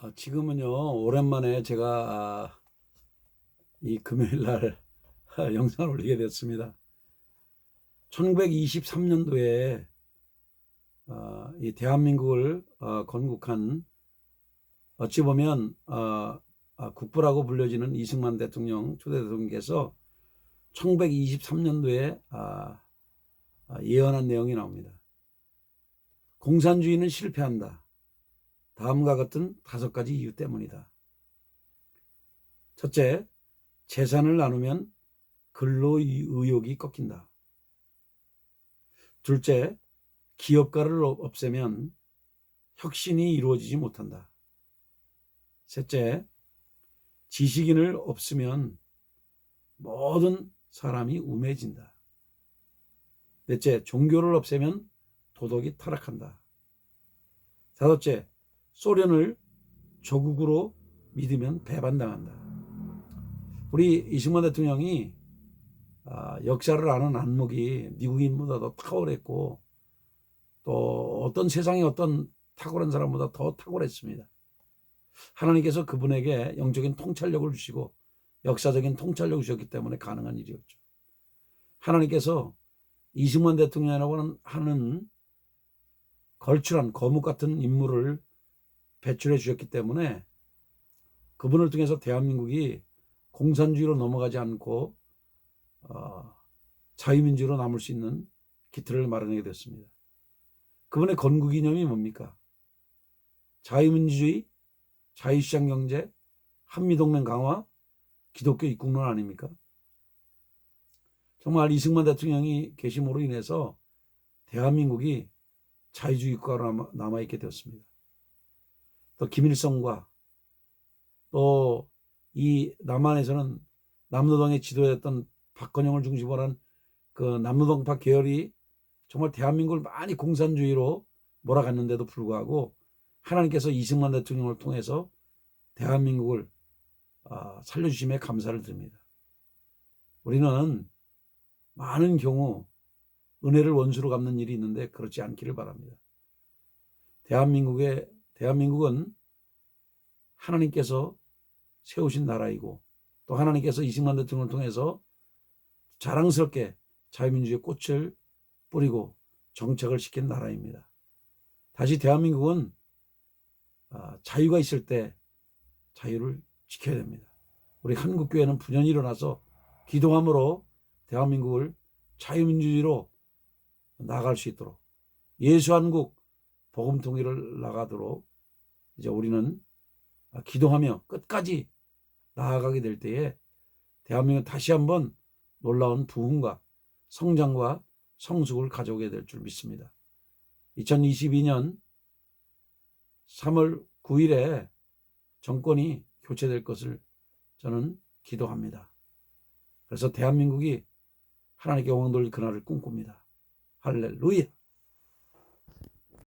아, 지금은요, 오랜만에 제가 아, 이 금요일 날 영상을 올리게 됐습니다. 1923년도에 아, 이 대한민국을 어, 건국한 어찌 보면 국부라고 불려지는 이승만 대통령 초대 대통령께서 1923년도에 아, 예언한 내용이 나옵니다. 공산주의는 실패한다. 다음과 같은 다섯 가지 이유 때문이다. 첫째, 재산을 나누면 근로 의욕이 꺾인다. 둘째, 기업가를 없애면 혁신이 이루어지지 못한다. 셋째, 지식인을 없으면 모든 사람이 우매해진다. 넷째, 종교를 없애면 도덕이 타락한다. 다섯째, 소련을 조국으로 믿으면 배반당한다. 우리 이승만 대통령이 아, 역사를 아는 안목이 미국인보다 더 탁월했고 또 어떤 세상의 어떤 탁월한 사람보다 더 탁월했습니다. 하나님께서 그분에게 영적인 통찰력을 주시고 역사적인 통찰력을 주셨기 때문에 가능한 일이었죠. 하나님께서 이승만 대통령이라고 하는 걸출한 거묵 같은 인물을 배출해 주셨기 때문에 그분을 통해서 대한민국이 공산주의로 넘어가지 않고 어, 자유민주로 남을 수 있는 기틀을 마련하게 됐습니다. 그분의 건국 이념이 뭡니까? 자유민주주의, 자유시장 경제, 한미동맹 강화, 기독교 입국론 아닙니까? 정말 이승만 대통령이 계심으로 인해서 대한민국이 자유주의 국가로 남아있게 되었습니다. 또 김일성과 또 이 남한에서는 남노동의 지도였던 박건영을 중심으로 한 그 남노동파 계열이 정말 대한민국을 많이 공산주의로 몰아갔는데도 불구하고 하나님께서 이승만 대통령을 통해서 대한민국을 아, 살려주심에 감사를 드립니다. 우리는 많은 경우 은혜를 원수로 갚는 일이 있는데 그렇지 않기를 바랍니다. 대한민국의 대한민국은 하나님께서 세우신 나라이고 또 하나님께서 이승만 대통령을 통해서 자랑스럽게 자유민주의 꽃을 뿌리고 정착을 시킨 나라입니다. 다시 대한민국은 아, 자유가 있을 때 자유를 지켜야 됩니다. 우리 한국교회는 분연히 일어나서 기도함으로 대한민국을 자유민주주의로 나갈 수 있도록 예수한국 복음 통일을 나가도록 이제 우리는 기도하며 끝까지 나아가게 될 때에 대한민국 다시 한번 놀라운 부흥과 성장과 성숙을 가져오게 될 줄 믿습니다. 2022년 3월 9일에 정권이 교체될 것을 저는 기도합니다. 그래서 대한민국이 하나님께 영광 돌릴 그날을 꿈꿉니다. 할렐루야!